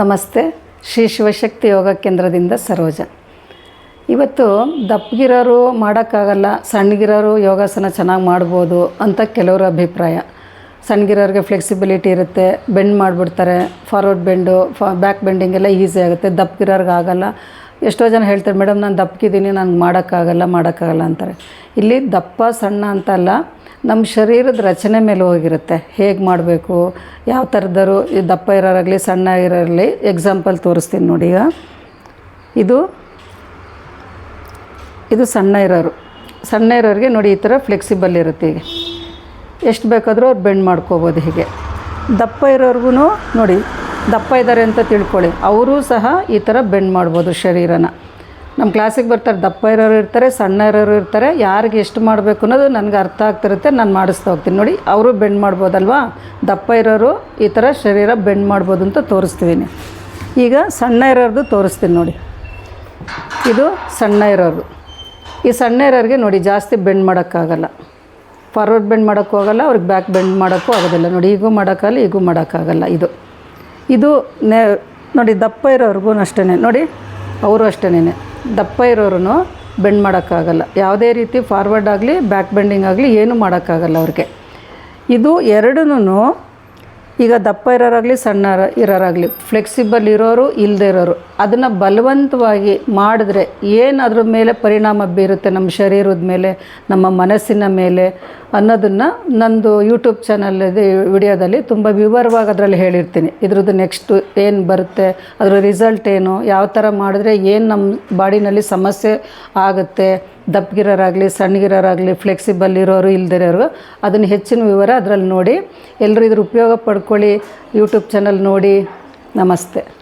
ನಮಸ್ತೆ. ಶ್ರೀ ಶಿವಶಕ್ತಿ ಯೋಗ ಕೇಂದ್ರದಿಂದ ಸರೋಜ. ಇವತ್ತು ದಪ್ಪಗಿರೋರು ಮಾಡೋಕ್ಕಾಗಲ್ಲ, ಸಣ್ಣಗಿರೋರು ಯೋಗಾಸನ ಚೆನ್ನಾಗಿ ಮಾಡ್ಬೋದು ಅಂತ ಕೆಲವರ ಅಭಿಪ್ರಾಯ. ಸಣ್ಣಗಿರೋರಿಗೆ ಫ್ಲೆಕ್ಸಿಬಿಲಿಟಿ ಇರುತ್ತೆ ಬೆಂಡ್ ಮಾಡಿಬಿಡ್ತಾರೆ ಫಾರ್ವರ್ಡ್ ಬೆಂಡು ಫಾ ಬ್ಯಾಕ್ ಬೆಂಡಿಂಗ್ ಎಲ್ಲ ಈಸಿ ಆಗುತ್ತೆ, ದಪ್ಪಗಿರೋರ್ಗೆ ಆಗಲ್ಲ. ಎಷ್ಟೋ ಜನ ಹೇಳ್ತಾರೆ, ಮೇಡಮ್, ನಾನು ದಪ್ಪಗಿದ್ದೀನಿ ನನಗೆ ಮಾಡೋಕ್ಕಾಗಲ್ಲ ಮಾಡೋಕ್ಕಾಗಲ್ಲ ಅಂತಾರೆ. ಇಲ್ಲಿ ದಪ್ಪ, ಸಣ್ಣ ಅಂತಲ್ಲ ನಮ್ಮ ಶರೀರದ ರಚನೆ ಮೇಲೆ ಹೋಗಿರುತ್ತೆ. ಹೇಗೆ ಮಾಡಬೇಕು? ಯಾವ ಥರದವರು ಈ ದಪ್ಪ ಇರೋರಾಗಲಿ, ಸಣ್ಣ ಇರೋರಲ್ಲಿ ಎಕ್ಸಾಂಪಲ್ ತೋರಿಸ್ತೀನಿ ನೋಡಿ ಈಗ. ಇದು ಇದು ಸಣ್ಣ ಇರೋರು. ಸಣ್ಣ ಇರೋರಿಗೆ ನೋಡಿ ಈ ಥರ ಫ್ಲೆಕ್ಸಿಬಲ್ ಇರುತ್ತೆ ಈಗ ಎಷ್ಟು ಬೇಕಾದರೂ ಅವ್ರು ಬೆಂಡ್ ಮಾಡ್ಕೋಬೋದು ಹೀಗೆ. ದಪ್ಪ ಇರೋರ್ಗು ನೋಡಿ, ದಪ್ಪ ಇದ್ದಾರೆ ಅಂತ ತಿಳ್ಕೊಳ್ಳಿ. ಅವರೂ ಸಹ ಈ ಥರ ಬೆಂಡ್ ಮಾಡ್ಬೋದು ಶರೀರನ. ನಮ್ಮ ಕ್ಲಾಸಿಗೆ ಬರ್ತಾರೆ, ದಪ್ಪ ಇರೋರು ಇರ್ತಾರೆ, ಸಣ್ಣ ಇರೋರು ಇರ್ತಾರೆ, ಯಾರಿಗೆ ಎಷ್ಟು ಮಾಡಬೇಕು ಅನ್ನೋದು ನನಗೆ ಅರ್ಥ ಆಗ್ತಿರುತ್ತೆ, ನಾನು ಮಾಡಿಸ್ತಾ ಹೋಗ್ತೀನಿ. ನೋಡಿ, ಅವರು ಬೆಂಡ್ ಮಾಡ್ಬೋದಲ್ವಾ? ದಪ್ಪ ಇರೋರು ಈ ಥರ ಶರೀರ ಬೆಂಡ್ ಮಾಡ್ಬೋದು ಅಂತ ತೋರಿಸ್ತೀನಿ ಈಗ ಸಣ್ಣ ಇರೋರ್ದು ತೋರಿಸ್ತೀನಿ ನೋಡಿ. ಇದು ಸಣ್ಣ ಇರೋರು. ಈ ಸಣ್ಣ ಇರೋರಿಗೆ ನೋಡಿ, ಜಾಸ್ತಿ ಬೆಂಡ್ ಮಾಡೋಕ್ಕಾಗಲ್ಲ. ಫಾರ್ವರ್ಡ್ ಬೆಂಡ್ ಮಾಡೋಕ್ಕೂ ಹೋಗಲ್ಲ ಅವ್ರಿಗೆ ಬ್ಯಾಕ್ ಬೆಂಡ್ ಮಾಡೋಕ್ಕೂ ಆಗೋದಿಲ್ಲ. ನೋಡಿ, ಈಗೂ ಮಾಡೋಕ್ಕಾಗಲ್ಲ ಈಗೂ ಮಾಡೋಕ್ಕಾಗಲ್ಲ ಇದು. ಇದು ನೆ ನೋಡಿ, ದಪ್ಪ ಇರೋರಿಗೂ ಅಷ್ಟೇ ನೋಡಿ, ಅವರು ಅಷ್ಟೇನೆ. ದಪ್ಪ ಇರೋರು ಬೆಂಡ್ ಮಾಡೋಕ್ಕಾಗಲ್ಲ. ಯಾವುದೇ ರೀತಿ ಫಾರ್ವರ್ಡ್ ಆಗಲಿ ಬ್ಯಾಕ್ ಬೆಂಡಿಂಗ್ ಆಗಲಿ, ಏನೂ ಮಾಡೋಕ್ಕಾಗಲ್ಲ ಅವ್ರಿಗೆ. ಇದು ಎರಡೂ ಈಗ ದಪ್ಪ ಇರೋರಾಗಲಿ ಸಣ್ಣ ಇರೋರಾಗಲಿ ಫ್ಲೆಕ್ಸಿಬಲ್ ಇರೋರು ಇಲ್ಲದೆ ಇರೋರು, ಅದನ್ನು ಬಲವಂತವಾಗಿ ಮಾಡಿದ್ರೆ ಏನು ಅದ್ರ ಮೇಲೆ ಪರಿಣಾಮ ಬೀರುತ್ತೆ ನಮ್ಮ ಶರೀರದ ಮೇಲೆ, ನಮ್ಮ ಮನಸ್ಸಿನ ಮೇಲೆ ಅನ್ನೋದನ್ನು ನಂದು ಯೂಟ್ಯೂಬ್ ಚಾನಲ್ ವಿಡಿಯೋದಲ್ಲಿ ತುಂಬ ವಿವರವಾಗಿ ಅದರಲ್ಲಿ ಹೇಳಿರ್ತೀನಿ. ಇದ್ರದ್ದು ನೆಕ್ಸ್ಟ್ ಏನು ಬರುತ್ತೆ, ಅದರ ರಿಸಲ್ಟ್ ಏನು, ಯಾವ ಥರ ಮಾಡಿದ್ರೆ ಏನು ನಮ್ಮ ಬಾಡಿನಲ್ಲಿ ಸಮಸ್ಯೆ ಆಗುತ್ತೆ ದಪ್ಪಗಿರೋರಾಗಲಿ ಸಣ್ಣಗಿರೋರಾಗಲಿ ಫ್ಲೆಕ್ಸಿಬಲ್ ಇರೋರು, ಇಲ್ದಿರೋರು, ಅದನ್ನು ಹೆಚ್ಚಿನ ವಿವರ ಅದರಲ್ಲಿ ನೋಡಿ. ಎಲ್ಲರೂ ಇದ್ರ ಉಪಯೋಗ ಪಡ್ಕೊಳ್ಳಿ ಯೂಟ್ಯೂಬ್ ಚಾನಲ್ ನೋಡಿ. ನಮಸ್ತೆ.